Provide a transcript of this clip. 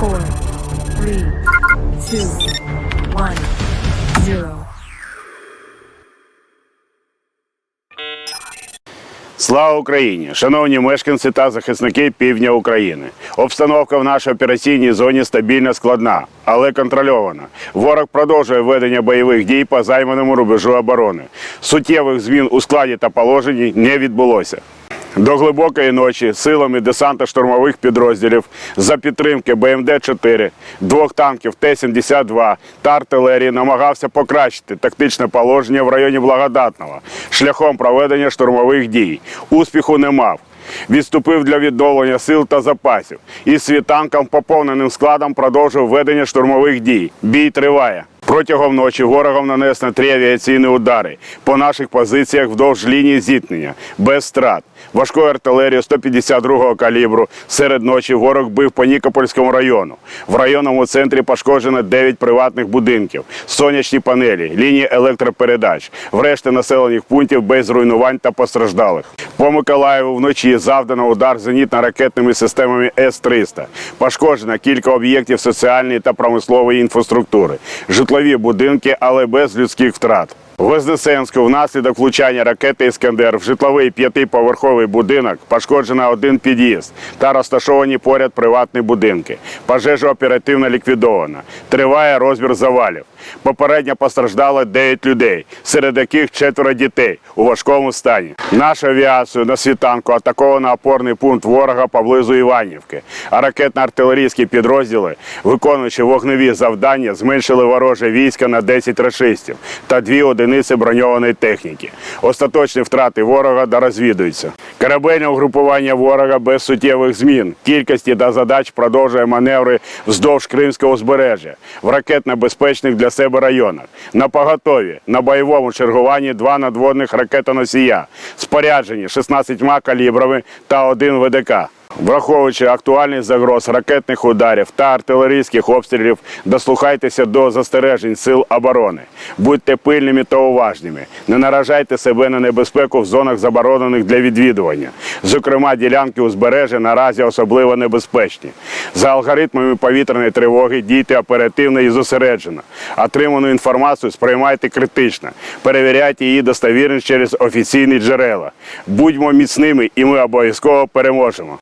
four, three, two, one, zero. Слава Україні! Шановні мешканці та захисники півдня України. Обстановка в нашій операційній зоні стабільно складна, але контрольована. Ворог продовжує ведення бойових дій по займаному рубежу оборони. Суттєвих змін у складі та положенні не відбулося. До глибокої ночі силами десанта штурмових підрозділів за підтримки БМД-4, двох танків Т-72 та артилерії намагався покращити тактичне положення в районі Благодатного шляхом проведення штурмових дій. Успіху не мав. Відступив для відновлення сил та запасів. Із світанком поповненим складом продовжив ведення штурмових дій. Бій триває. Протягом ночі ворогом нанесено три авіаційні удари по наших позиціях вдовж лінії зіткнення без страт. Важкою артилерією 152-го калібру серед ночі ворог бив по Нікопольському району. В районному центрі пошкоджено 9 приватних будинків, сонячні панелі, лінії електропередач, врешті населених пунктів без зруйнувань та постраждалих. По Миколаєву вночі завдано удар зенітно-ракетними системами С-300. Пошкоджено кілька об'єктів соціальної та промислової інфраструктури, житлові будинки, але без людських втрат. В Вознесенську внаслідок влучання ракети Іскандер в житловий п'ятиповерховий будинок пошкоджено один під'їзд та розташовані поряд приватні будинки. Пожежа оперативно ліквідована. Триває розбір завалів. Попередньо постраждало 9 людей, серед яких четверо дітей у важкому стані. Нашу авіацію на світанку атаковано опорний пункт ворога поблизу Іванівки. А ракетно-артилерійські підрозділи, виконуючи вогневі завдання, зменшили вороже війська на 10 рашистів та дві одиниці броньованої техніки. Остаточні втрати ворога дорозвідуються. Корабельне угрупування ворога без суттєвих змін. Кількості та задач продовжує маневри вздовж Кримського узбережжя в ракетно-безпечних для себе районах. На поготові на бойовому чергуванні два надводних ракетоносія, споряджені 16 калібрами та один ВДК. Враховуючи актуальність загроз ракетних ударів та артилерійських обстрілів, дослухайтеся до застережень сил оборони. Будьте пильними та уважними. Не наражайте себе на небезпеку в зонах заборонених для відвідування. Зокрема, ділянки узбережжя наразі особливо небезпечні. За алгоритмами повітряної тривоги дійте оперативно і зосереджено. Отриману інформацію сприймайте критично. Перевіряйте її достовірність через офіційні джерела. Будьмо міцними, і ми обов'язково переможемо.